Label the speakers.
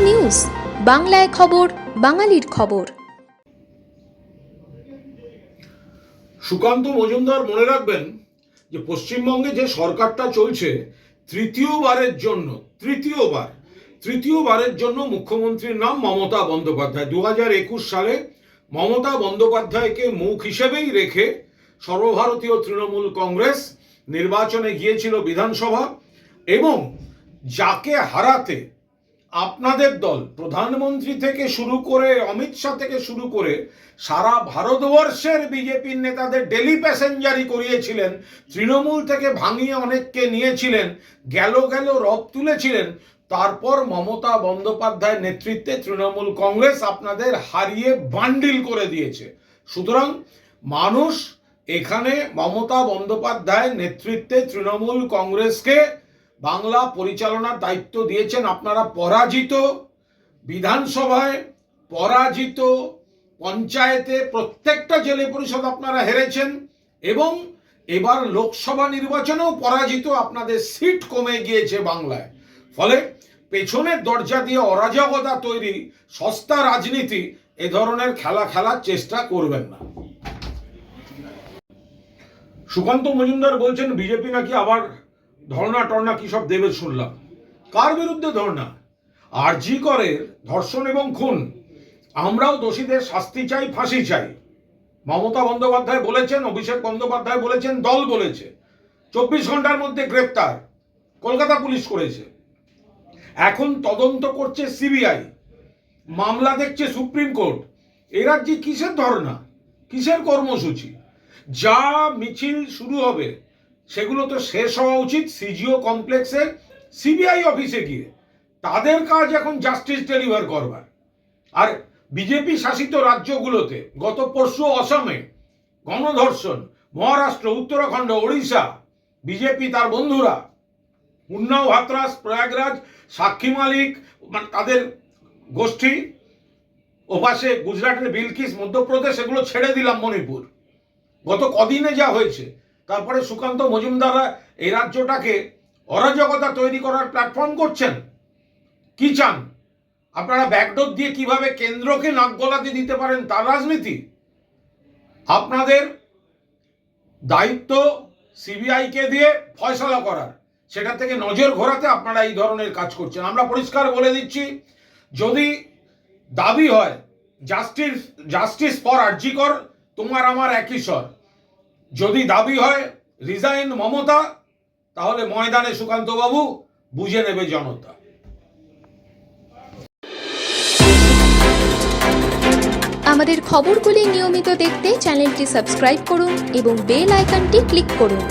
Speaker 1: News, বাংলায় খবর, বাঙালির খবর।
Speaker 2: সুকান্ত মজুমদার মনে রাখবেন যে পশ্চিমবঙ্গে যে সরকারটা চলছে, তৃতীয়বারের জন্য, তৃতীয়বার, তৃতীয়বারের জন্য মুখ্যমন্ত্রীর নাম মমতা বন্দ্যোপাধ্যায়। দু হাজার একুশ সালে মমতা বন্দ্যোপাধ্যায়কে মুখ হিসেবেই রেখে সর্বভারতীয় তৃণমূল কংগ্রেস নির্বাচনে গিয়েছিল বিধানসভা এবং যাকে হারাতে আপনাদের দল, প্রধানমন্ত্রী থেকে শুরু করে, অমিত শাহ থেকে শুরু করে সারা ভারতবর্ষের বিজেপির নেতাদের ডেলি প্যাসেঞ্জারি করিয়েছিলেন, তৃণমূল থেকে ভাঙিয়ে অনেককে নিয়েছিলেন, গেল গেল রব তুলেছিলেন, তারপর মমতা বন্দ্যোপাধ্যায়ের নেতৃত্বে তৃণমূল কংগ্রেস আপনাদের হারিয়ে বান্ডিল করে দিয়েছে। সুতরাং মানুষ এখানে মমতা বন্দ্যোপাধ্যায়ের নেতৃত্বে তৃণমূল কংগ্রেসকে বাংলা পরিচালনার দায়িত্ব দিয়েছেন আপনারা পরাজিত বিধানসভায় পরাজিত পঞ্চায়েতে প্রত্যেকটা জেলে পরিষদ আপনারা হেরেছেন এবং এবার লোকসভা নির্বাচনেও পরাজিত আপনাদের সিট কমে গিয়েছে বাংলায়। ফলে পেছনের দরজা দিয়ে অরাজকতা তৈরি, সস্তা রাজনীতি, এ ধরনের খেলা খেলার চেষ্টা করবেন না। সুকান্ত মজুমদার বলছেন, বিজেপি নাকি আবার ধর্ণা টর্ণা কি সব দেবে শুনলাম। কার বিরুদ্ধে ধর্ণা? আর জি করে ধর্ষণ এবং খুন। আমরাও দোষীদের শাস্তি চাই, ফাঁসি চাই। মমতা বন্দ্যোপাধ্যায় বলেছেন, অভিষেক বন্দ্যোপাধ্যায় বলেছেন, দল বলেছে। চব্বিশ ঘণ্টার মধ্যে গ্রেপ্তার। কলকাতা পুলিশ করেছে। এখন তদন্ত করছে সিবিআই। মামলা দেখছে সুপ্রিম কোর্ট। এ রাজ্যে কিসের ধর্ণা? কিসের কর্মসূচি? যা মিছিল শুরু হবে সেগুলো তো শেষ হওয়া উচিত সিজিও কমপ্লেক্সে, সিবিআই অফিসে গিয়ে। তাদের কাজ এখন জাস্টিস ডেলিভার করবার। আর বিজেপি শাসিত রাজ্যগুলোতে গত পরশু অসমে গণধর্ষণ, মহারাষ্ট্র, উত্তরাখণ্ড, ওড়িশা, বিজেপি তার বন্ধুরা, উন্নাও হাতরাস প্রয়াগরাজ, সাক্ষী মালিক মানে তাদের গোষ্ঠী, ওপাশে গুজরাটের বিলকিস, মধ্যপ্রদেশ, এগুলো ছেড়ে দিলাম মণিপুর। গত কদিনে যা হয়েছে তারপরে সুকান্ত মজুমদাররা এই রাজ্যটাকে অরাজকতা তৈরি করার প্ল্যাটফর্ম করছেন। কি চান? আপনারা ব্যাকডোর দিয়ে কীভাবে কেন্দ্রকে নাক গলাতে দিতে পারেন তার রাজনীতি? আপনাদের দায়িত্ব সিবিআইকে দিয়ে ফয়সলা করার। সেটা থেকে নজর ঘোরাতে আপনারা এই ধরনের কাজ করছেন। আমরা পরিষ্কার বলে দিচ্ছি, যদি দাবি হয় জাস্টিস জাস্টিস ফর আর্জিকর তোমার আমার একই স্বর। যদি দাবি হয় রিজাইন মমতা, তাহলে ময়দানে সুকান্ত বাবু বুঝে নেবে জনতা।
Speaker 1: আমাদের খবরগুলি নিয়মিত দেখতে চ্যানেলটি সাবস্ক্রাইব করুন এবং বেল আইকনটি ক্লিক করুন।